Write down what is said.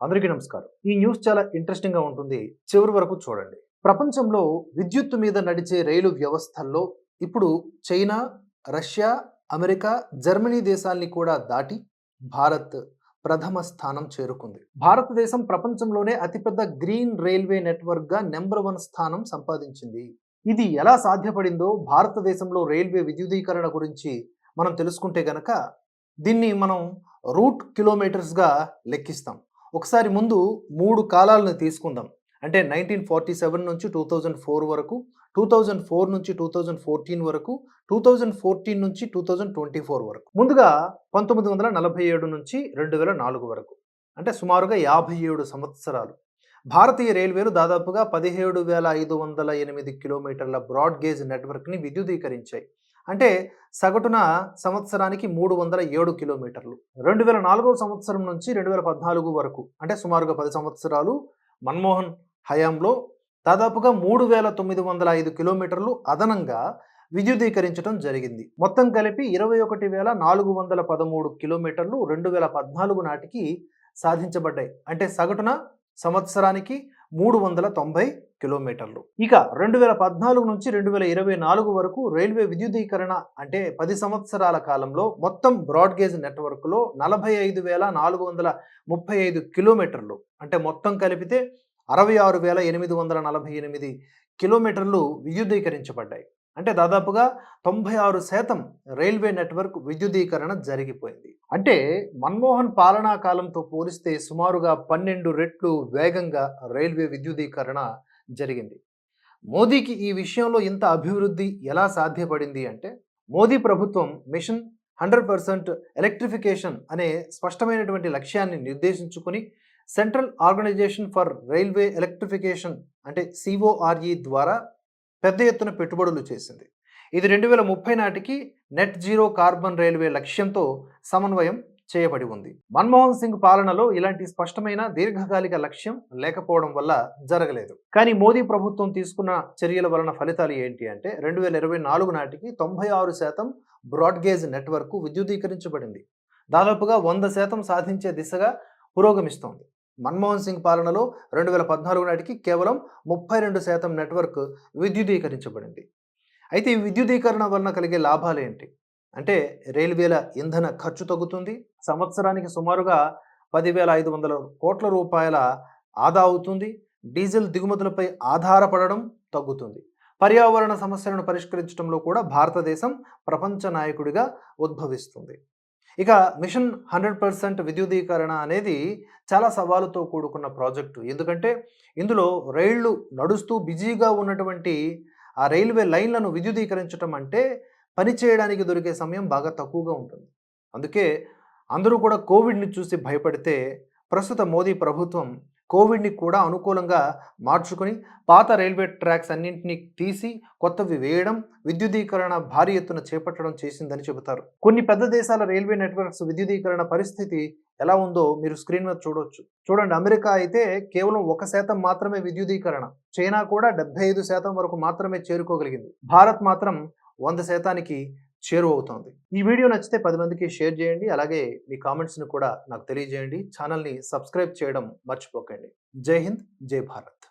అందరికీ నమస్కారం. ఈ న్యూస్ చాలా ఇంట్రెస్టింగ్గా ఉంటుంది. చివరి వరకు చూడండి. ప్రపంచంలో విద్యుత్తు మీద నడిచే రైలు వ్యవస్థల్లో ఇప్పుడు చైనా రష్యా అమెరికా జర్మనీ దేశాల్ని కూడా దాటి భారత్ ప్రథమ స్థానం చేరుకుంది. భారతదేశం ప్రపంచంలోనే అతిపెద్ద గ్రీన్ రైల్వే నెట్వర్క్గా నెంబర్ వన్ స్థానం సంపాదించింది. ఇది ఎలా సాధ్యపడిందో భారతదేశంలో రైల్వే విద్యుదీకరణ గురించి మనం తెలుసుకుంటే గనక దీన్ని మనం రూట్ కిలోమీటర్స్గా లెక్కిస్తాం. ఒకసారి ముందు మూడు కాలాలను తీసుకుందాం. అంటే నైన్టీన్ ఫార్టీ సెవెన్ నుంచి టూ థౌజండ్ ఫోర్ వరకు టూ థౌజండ్ ఫోర్ నుంచి టూ థౌజండ్ ఫోర్టీన్ వరకు టూ థౌజండ్ ఫోర్టీన్ నుంచి టూ థౌజండ్ ట్వంటీ ఫోర్ వరకు. ముందుగా పంతొమ్మిది వందల నలభై ఏడు నుంచి రెండు వేల నాలుగు వరకు. అంటే సుమారుగా యాభై ఏడు సంవత్సరాలు. భారతీయ రైల్వేలు దాదాపుగా పదిహేడు వేల ఐదు వందల ఎనిమిది కిలోమీటర్ల బ్రాడ్ గేజ్ నెట్వర్క్ని విద్యుదీకరించాయి. అంటే సగటున సంవత్సరానికి మూడు వందల ఏడు కిలోమీటర్లు. రెండు వేల నాలుగవ సంవత్సరం నుంచి రెండు వేల పద్నాలుగు వరకు అంటే సుమారుగా పది సంవత్సరాలు మన్మోహన్ హయాంలో దాదాపుగా మూడు వేల తొమ్మిది వందల ఐదు కిలోమీటర్లు అదనంగా విద్యుదీకరించడం జరిగింది. మొత్తం కలిపి ఇరవై ఒకటి వేల నాలుగు వందల పదమూడు కిలోమీటర్లు రెండు వేల పద్నాలుగు నాటికి సాధించబడ్డాయి. అంటే సగటున సంవత్సరానికి మూడు వందల తొంభై కిలోమీటర్లు. ఇక రెండు వేల పద్నాలుగు నుంచి రెండు వేల ఇరవై నాలుగు వరకు రైల్వే విద్యుదీకరణ అంటే పది సంవత్సరాల కాలంలో మొత్తం బ్రాడ్గేజ్ నెట్వర్క్లో నలభై ఐదు వేల నాలుగు వందల ముప్పై ఐదు కిలోమీటర్లు. అంటే మొత్తం కలిపితే అరవై ఆరు వేల ఎనిమిది వందల నలభై ఎనిమిది కిలోమీటర్లు విద్యుదీకరించబడ్డాయి అంటే దాదాపుగా తొంభై ఆరు శాతం రైల్వే నెట్వర్క్ విద్యుదీకరణ జరిగిపోయింది. అంటే మన్మోహన్ పాలనా కాలంతో పోలిస్తే సుమారుగా పన్నెండు రెట్లు వేగంగా రైల్వే విద్యుదీకరణ జరిగింది. మోదీకి ఈ విషయంలో ఇంత అభివృద్ధి ఎలా సాధ్యపడింది అంటే మోదీ ప్రభుత్వం మిషన్ హండ్రెడ్ పర్సెంట్ ఎలక్ట్రిఫికేషన్ అనే స్పష్టమైనటువంటి లక్ష్యాన్ని నిర్దేశించుకుని central organisation for railway electrification అంటే సిఓఆర్ఈ ద్వారా పెద్ద ఎత్తున పెట్టుబడులు చేసింది. ఇది రెండు వేల ముప్పై నాటికి నెట్ జీరో కార్బన్ రైల్వే లక్ష్యంతో సమన్వయం చేయబడి ఉంది. మన్మోహన్ సింగ్ పాలనలో ఇలాంటి స్పష్టమైన దీర్ఘకాలిక లక్ష్యం లేకపోవడం వల్ల జరగలేదు. కానీ మోదీ ప్రభుత్వం తీసుకున్న చర్యల వలన ఫలితాలు ఏంటి అంటే రెండు వేల ఇరవై నాలుగు నాటికి తొంభై ఆరు శాతం బ్రాడ్గేజ్ నెట్వర్క్ విద్యుదీకరించబడింది. దాదాపుగా వంద శాతం సాధించే దిశగా పురోగమిస్తోంది. మన్మోహన్ సింగ్ పాలనలో రెండు వేల పద్నాలుగు నాటికి కేవలం ముప్పై రెండు శాతం నెట్వర్క్ విద్యుదీకరించబడింది. అయితే ఈ విద్యుదీకరణ వలన కలిగే లాభాలు ఏంటి? అంటే రైల్వేల ఇంధన ఖర్చు తగ్గుతుంది. సంవత్సరానికి సుమారుగా పదివేల ఐదు వందల కోట్ల రూపాయల ఆదా అవుతుంది. డీజిల్ దిగుమతులపై ఆధారపడడం తగ్గుతుంది. పర్యావరణ సమస్యలను పరిష్కరించడంలో కూడా భారతదేశం ప్రపంచ నాయకుడిగా ఉద్భవిస్తుంది. ఇక మిషన్ హండ్రెడ్ పర్సెంట్ విద్యుదీకరణ అనేది చాలా సవాలుతో కూడుకున్న ప్రాజెక్టు. ఎందుకంటే ఇందులో రైళ్ళు నడుస్తూ బిజీగా ఉన్నటువంటి ఆ రైల్వే లైన్లను విద్యుదీకరించడం అంటే పని చేయడానికి దొరికే సమయం బాగా తక్కువగా ఉంటుంది. అందుకే అందరూ కూడా కోవిడ్ని చూసి భయపడితే ప్రస్తుత మోదీ ప్రభుత్వం కోవిడ్ని కూడా అనుకూలంగా మార్చుకుని పాత రైల్వే ట్రాక్స్ అన్నింటినీ తీసి కొత్తవి వేయడం విద్యుదీకరణ భారీ ఎత్తున చేపట్టడం చేసిందని చెబుతారు. కొన్ని పెద్ద దేశాల రైల్వే నెట్వర్క్స్ విద్యుదీకరణ పరిస్థితి ఎలా ఉందో మీరు స్క్రీన్ మీద చూడవచ్చు చూడండి అమెరికా అయితే కేవలం ఒక శాతం మాత్రమే విద్యుదీకరణ చైనా కూడా డెబ్బై ఐదు శాతం వరకు మాత్రమే చేరుకోగలిగింది. భారత్ మాత్రం వంద శాతానికి చేరువవుతోంది ఈ వీడియో నచ్చితే పది మందికి షేర్ చేయండి. అలాగే మీ కామెంట్స్ని కూడా నాకు తెలియజేయండి. ఛానల్ని సబ్స్క్రైబ్ చేయడం మర్చిపోకండి. జై హింద్ జై భారత్.